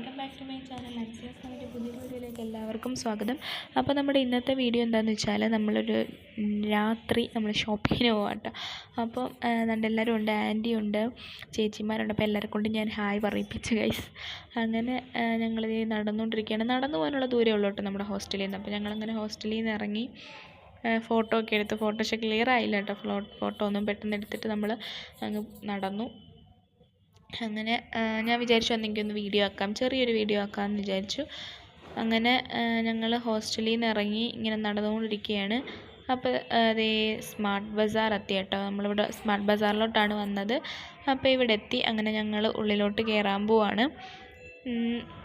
Welcome back to my channel മനസ്സിലാസ് നമ്മുടെ പുതിയ വീഡിയോയിലേക്ക് എല്ലാവർക്കും സ്വാഗതം. അപ്പോൾ നമ്മുടെ ഇന്നത്തെ വീഡിയോ എന്താണെന്ന് വെച്ചാൽ നമ്മളൊരു രാത്രി നമ്മൾ ഷോപ്പിങ്ങിന് പോകാട്ടോ അപ്പോൾ നമ്മുടെ എല്ലാവരും ഉണ്ട് ആന്റി ഉണ്ട് ചേച്ചിമാരുണ്ട്. അപ്പോൾ എല്ലാവരും കൊണ്ട് ഞാൻ ഹായ് പറയിപ്പിച്ച് ഗൈസ് അങ്ങനെ ഞങ്ങൾ നടന്നുകൊണ്ടിരിക്കുകയാണ്. നടന്നു പോകാനുള്ള ദൂരമേ ഉള്ളൂ കേട്ടോ നമ്മുടെ ഹോസ്റ്റലിൽ നിന്ന്. അപ്പോൾ ഞങ്ങളങ്ങനെ ഹോസ്റ്റലിൽ നിന്ന് ഇറങ്ങി ഫോട്ടോ ഒക്കെ എടുത്ത് ഫോട്ടോ പക്ഷേ ക്ലിയർ ആയില്ല കേട്ടോ. ഫോട്ടോ ഒന്നും പെട്ടെന്ന് എടുത്തിട്ട് നമ്മൾ അങ്ങ് നടന്നു. അങ്ങനെ ഞാൻ വിചാരിച്ചു എന്തെങ്കിലും ഒന്ന് വീഡിയോ ആക്കാം. ചെറിയൊരു വീഡിയോ ആക്കാമെന്ന് വിചാരിച്ചു. അങ്ങനെ ഞങ്ങൾ ഹോസ്റ്റലിൽ നിന്ന് ഇറങ്ങി ഇങ്ങനെ നടന്നുകൊണ്ടിരിക്കുകയാണ്. അപ്പോൾ അതേ സ്മാർട്ട് ബസാർ എത്തി കേട്ടോ. നമ്മളിവിടെ സ്മാർട്ട് ബസാറിലോട്ടാണ് വന്നത്. അപ്പോൾ ഇവിടെ എത്തി. അങ്ങനെ ഞങ്ങൾ ഉള്ളിലോട്ട് കയറാൻ പോവാണ്.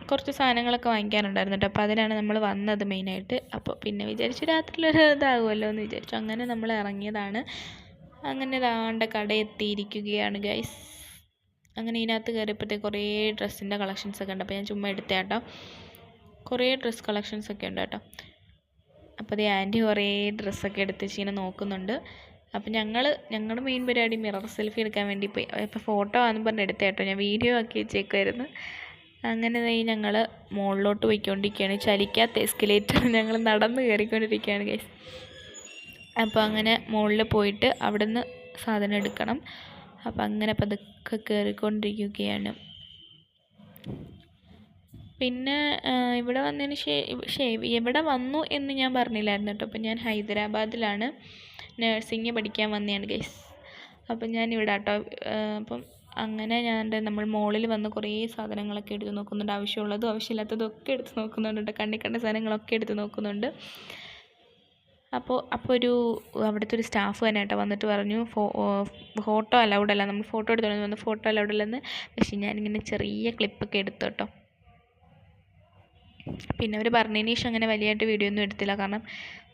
കുറച്ച് സാധനങ്ങളൊക്കെ വാങ്ങിക്കാനുണ്ടായിരുന്നു കേട്ടോ. അപ്പോൾ അതിനാണ് നമ്മൾ വന്നത് മെയിനായിട്ട്. അപ്പോൾ പിന്നെ വിചാരിച്ചു രാത്രിയിലൊരു ഇതാകുമല്ലോ എന്ന് വിചാരിച്ചു. അങ്ങനെ നമ്മൾ ഇറങ്ങിയതാണ്. അങ്ങനെ ദാണ്ട കട എത്തിയിരിക്കുകയാണ് ഗൈസ്. അങ്ങനെ ഇതിനകത്ത് കയറിയപ്പോഴത്തേക്ക് കുറേ ഡ്രസ്സിന്റെ കളക്ഷൻസ് ഒക്കെ ഉണ്ട്. അപ്പോൾ ഞാൻ ചുമ്മാ എടുത്തേ കേട്ടോ. കുറേ ഡ്രസ്സ് കളക്ഷൻസ് ഒക്കെ ഉണ്ട് കേട്ടോ. അപ്പോൾ അതേ ആന്റി കുറേ ഡ്രസ്സൊക്കെ എടുത്ത് ഇങ്ങനെ നോക്കുന്നുണ്ട്. അപ്പോൾ ഞങ്ങൾ ഞങ്ങളുടെ മെയിൻ പരിപാടി മിറർ സെൽഫി എടുക്കാൻ വേണ്ടി പോയി. അപ്പോൾ ഫോട്ടോ ആണെന്ന് പറഞ്ഞ് എടുത്തേ കേട്ടോ. ഞാൻ വീഡിയോ ആക്കി വെച്ചേക്കുമായിരുന്നു അങ്ങനെ ഞങ്ങൾ മുകളിലോട്ട് പോയിക്കൊണ്ടിരിക്കുകയാണ്. ചലിക്കാത്ത എസ്കലേറ്റർ ഞങ്ങൾ നടന്ന് കയറിക്കൊണ്ടിരിക്കുകയാണ് ഗൈസ് അപ്പോൾ അങ്ങനെ മുകളിൽ പോയിട്ട് അവിടുന്ന് സാധനം എടുക്കണം. അപ്പം അങ്ങനെ പതുക്കെ കയറിക്കൊണ്ടിരിക്കുകയാണ് പിന്നെ ഇവിടെ വന്നതിന് ശേ എവിടെ വന്നു എന്ന് ഞാൻ പറഞ്ഞില്ലായിരുന്നു കേട്ടോ. അപ്പം ഞാൻ ഹൈദരാബാദിലാണ് നഴ്സിംഗ് പഠിക്കാൻ വന്നതാണ് ഗൈസ്. അപ്പം ഞാൻ ഇവിടെ കേട്ടോ അപ്പം അങ്ങനെ ഞാൻ നമ്മൾ മോളിൽ വന്ന് കുറേ സാധനങ്ങളൊക്കെ എടുത്ത് നോക്കുന്നുണ്ട്. ആവശ്യമുള്ളതും ആവശ്യമില്ലാത്തതും ഒക്കെ എടുത്ത് നോക്കുന്നുണ്ട് കണ്ണി കണ്ട സാധനങ്ങളൊക്കെ എടുത്ത് നോക്കുന്നുണ്ട്. അപ്പോൾ അപ്പോൾ ഒരു അവിടുത്തെ ഒരു സ്റ്റാഫ് തന്നെ കേട്ടോ വന്നിട്ട് പറഞ്ഞു ഫോട്ടോ അലൗഡ് അല്ല നമ്മൾ ഫോട്ടോ എടുത്തു വന്ന് ഫോട്ടോ അലൗഡ് അല്ലെന്ന്. പക്ഷേ ഞാനിങ്ങനെ ചെറിയ ക്ലിപ്പൊക്കെ എടുത്തു കേട്ടോ. പിന്നെ അവർ പറഞ്ഞതിന് ശേഷം അങ്ങനെ വലിയതായിട്ട് വീഡിയോ ഒന്നും എടുത്തില്ല. കാരണം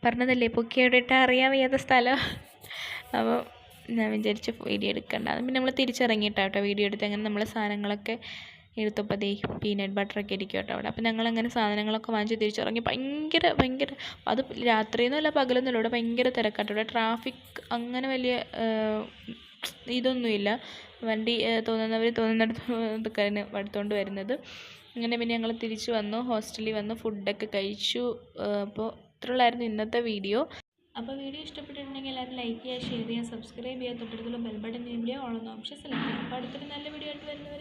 പറഞ്ഞതല്ലേ പൊക്കി എവിടെയിട്ടാ അറിയാൻ വയ്യാത്ത സ്ഥലം. അപ്പോൾ ഞാൻ വിചാരിച്ച് വീഡിയോ എടുക്കണ്ട. പിന്നെ നമ്മൾ തിരിച്ചിറങ്ങിയിട്ടാട്ടോ വീഡിയോ എടുത്ത് അങ്ങനെ നമ്മൾ സാധനങ്ങളൊക്കെ എടുത്തപ്പോൾ ദേ പീനട്ട് ബട്ടറൊക്കെ ഇരിക്കും കേട്ടോ അവിടെ. അപ്പോൾ ഞങ്ങളങ്ങനെ സാധനങ്ങളൊക്കെ വാങ്ങിച്ച് തിരിച്ചിറങ്ങി. ഭയങ്കര ഭയങ്കര അത് രാത്രിയെന്നല്ല പകലൊന്നുമില്ല ഇവിടെ ഭയങ്കര തിരക്കാട്ടോ. ഇവിടെ ട്രാഫിക് അങ്ങനെ വലിയ ഇതൊന്നുമില്ല. വണ്ടി തോന്നുന്നവർ തോന്നുന്നിടത്ത് എടുത്തുകൊണ്ട് വരുന്നത്. അങ്ങനെ പിന്നെ ഞങ്ങൾ തിരിച്ചു വന്നു ഹോസ്റ്റലിൽ വന്നു ഫുഡൊക്കെ കഴിച്ചു. അപ്പോൾ ഇത്രയുള്ളായിരുന്നു ഇന്നത്തെ വീഡിയോ. അപ്പോൾ വീഡിയോ ഇഷ്ടപ്പെട്ടിട്ടുണ്ടെങ്കിൽ എല്ലാവരും ലൈക്ക് ചെയ്യുക ഷെയർ ചെയ്യുക സബ്സ്ക്രൈബ് ചെയ്യുക. തൊട്ടടുത്തുള്ള ബെൽ ബട്ടൺ ഓൺ ഓളൊന്ന് ഓപ്ഷൻ സെലക്ട് ചെയ്യുക. അപ്പോൾ അടുത്തൊരു നല്ല വീഡിയോ ആയിട്ട് എല്ലാവർക്കും